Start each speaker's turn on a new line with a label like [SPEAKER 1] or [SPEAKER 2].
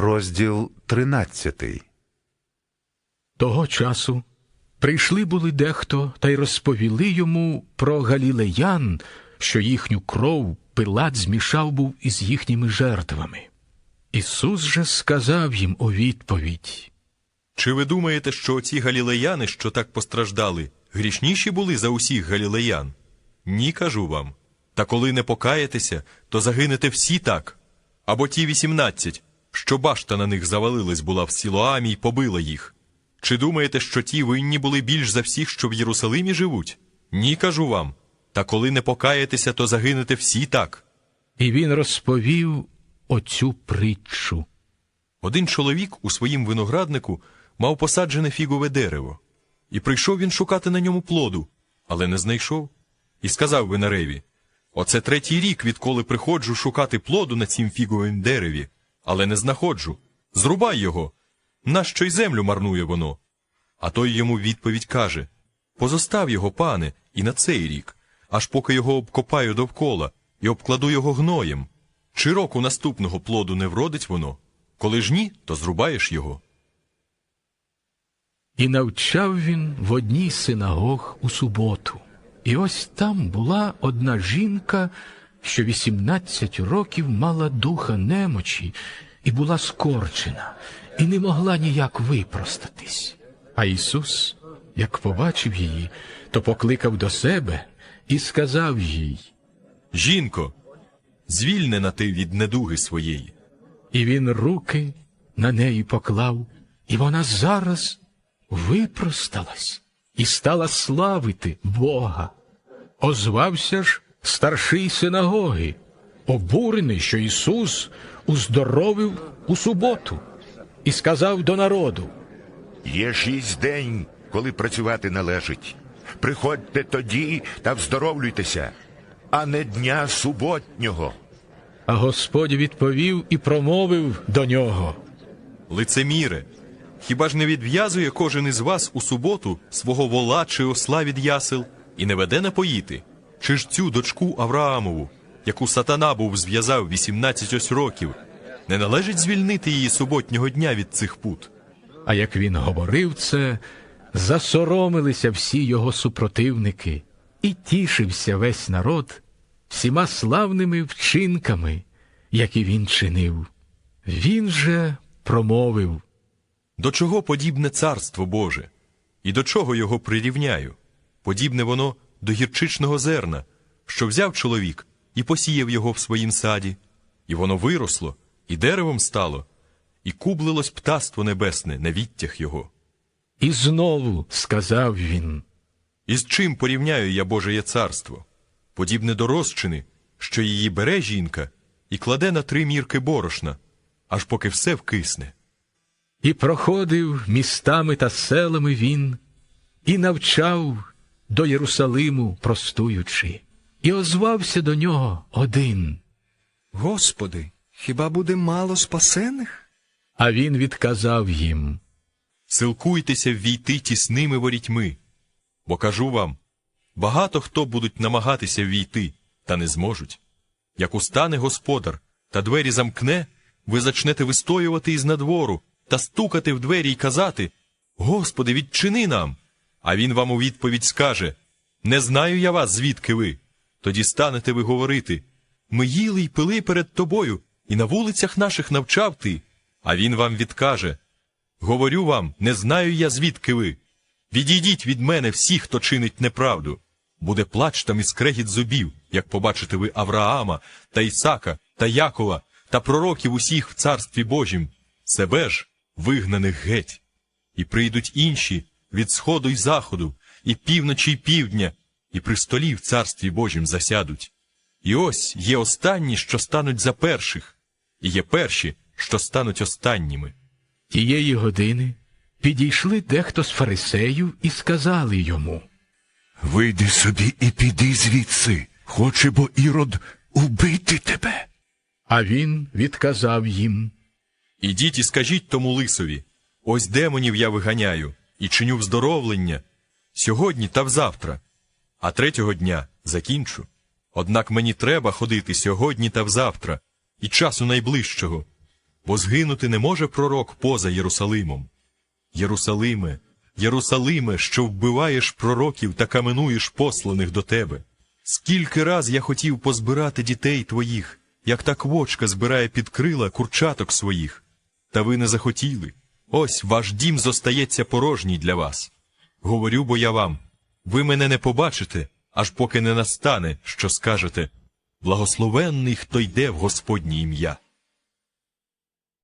[SPEAKER 1] Розділ тринадцятий.
[SPEAKER 2] Того часу прийшли були дехто та й розповіли йому про галілеян, що їхню кров Пилат змішав був із їхніми жертвами. Ісус же сказав їм у відповідь
[SPEAKER 3] Чи ви думаєте, що оці галілеяни, що так постраждали, грішніші були за усіх галілеян? Ні, кажу вам. Та коли не покаєтеся, то загинете всі так. Або ті вісімнадцять, що башта на них завалилась була в Сілоамі й побила їх. Чи думаєте, що ті винні були більш за всіх, що в Єрусалимі живуть? Ні, кажу вам. Та коли не покаєтеся, то загинете всі так.
[SPEAKER 2] І він розповів оцю притчу.
[SPEAKER 3] Один чоловік у своїм винограднику мав посаджене фігове дерево, і прийшов він шукати на ньому плоду, але не знайшов. І сказав винареві: Оце третій рік, відколи приходжу шукати плоду на цім фіговім дереві, але не знаходжу. Зрубай його. Нащо й землю марнує воно? А той йому відповідь каже: Позостав його, пане, і на цей рік, аж поки його обкопаю довкола і обкладу його гноєм. Чи року наступного плоду не вродить воно? Коли ж ні, то зрубаєш його.
[SPEAKER 2] І навчав він в одній синагог у суботу. І ось там була одна жінка, що вісімнадцять років мала духа немочі і була скорчена, і не могла ніяк випростатись. А Ісус, як побачив її, то покликав до себе і сказав їй.
[SPEAKER 3] Жінко, звільнена ти від недуги своєї.
[SPEAKER 2] І він руки на неї поклав, і вона зараз випросталась і стала славити Бога. Озвався ж старший синагоги, обурений, що Ісус уздоровив у суботу, і сказав до народу.
[SPEAKER 4] Є шість день, коли працювати належить. Приходьте тоді та вздоровлюйтеся, а не дня суботнього.
[SPEAKER 2] А Господь відповів і промовив до нього.
[SPEAKER 3] Лицеміре, хіба ж не відв'язує кожен із вас у суботу свого вола чи осла від ясел і не веде напоїти? Чи ж цю дочку Авраамову, яку сатана був зв'язав 18 ось років, не належить звільнити її суботнього дня від цих пут?
[SPEAKER 2] А як він говорив це, засоромилися всі його супротивники, і тішився весь народ всіма славними вчинками, які він чинив. Він же промовив.
[SPEAKER 3] До чого подібне царство Боже? І до чого його прирівняю? Подібне воно до гірчичного зерна, що взяв чоловік і посіяв його в своїм саді, і воно виросло, і деревом стало, і кублилось птаство небесне на відтяг його.
[SPEAKER 2] І знову сказав він.
[SPEAKER 3] І з чим порівняю я Божеє царство? Подібне до розчини, що її бере жінка і кладе на три мірки борошна, аж поки все вкисне.
[SPEAKER 2] І проходив містами та селами він, і навчав до Єрусалиму, простуючи, і озвався до нього один.
[SPEAKER 5] Господи, хіба буде мало спасених?
[SPEAKER 2] А він відказав їм.
[SPEAKER 3] Силкуйтеся ввійти тісними ворітьми, бо кажу вам, багато хто будуть намагатися ввійти, та не зможуть. Як устане господар та двері замкне, ви зачнете вистоювати із надвору та стукати в двері й казати Господи, відчини нам. А він вам у відповідь скаже Не знаю я вас, звідки ви. Тоді станете ви говорити Ми їли й пили перед тобою, і на вулицях наших навчав ти. А він вам відкаже Говорю вам, не знаю я, звідки ви. Відійдіть від мене всі, хто чинить неправду. Буде плач там і скрегіт зубів, як побачите ви Авраама та Ісака та Якова та пророків усіх в царстві Божім, себе ж вигнаних геть. І прийдуть інші від сходу й заходу, і півночі й півдня, і при столі в царстві Божім засядуть. І ось є останні, що стануть за перших, і є перші, що стануть останніми.
[SPEAKER 2] Тієї години підійшли дехто з фарисеїв і сказали йому.
[SPEAKER 4] Вийди собі і піди звідси, хоче бо ірод убити тебе.
[SPEAKER 2] А він відказав їм.
[SPEAKER 3] Ідіть і скажіть тому лисові ось демонів я виганяю і чиню вздоровлення сьогодні та взавтра, а третього дня закінчу. Однак мені треба ходити сьогодні та взавтра, і часу найближчого. бо згинути не може пророк поза Єрусалимом. Єрусалиме, Єрусалиме, що вбиваєш пророків та каменуєш посланих до тебе. Скільки раз я хотів позбирати дітей твоїх, як та квочка збирає під крила курчаток своїх. Та ви не захотіли. Ось ваш дім зостається порожній для вас. Говорю бо я вам, ви мене не побачите, аж поки не настане, що скажете. Благословенний, хто йде в Господнє ім'я.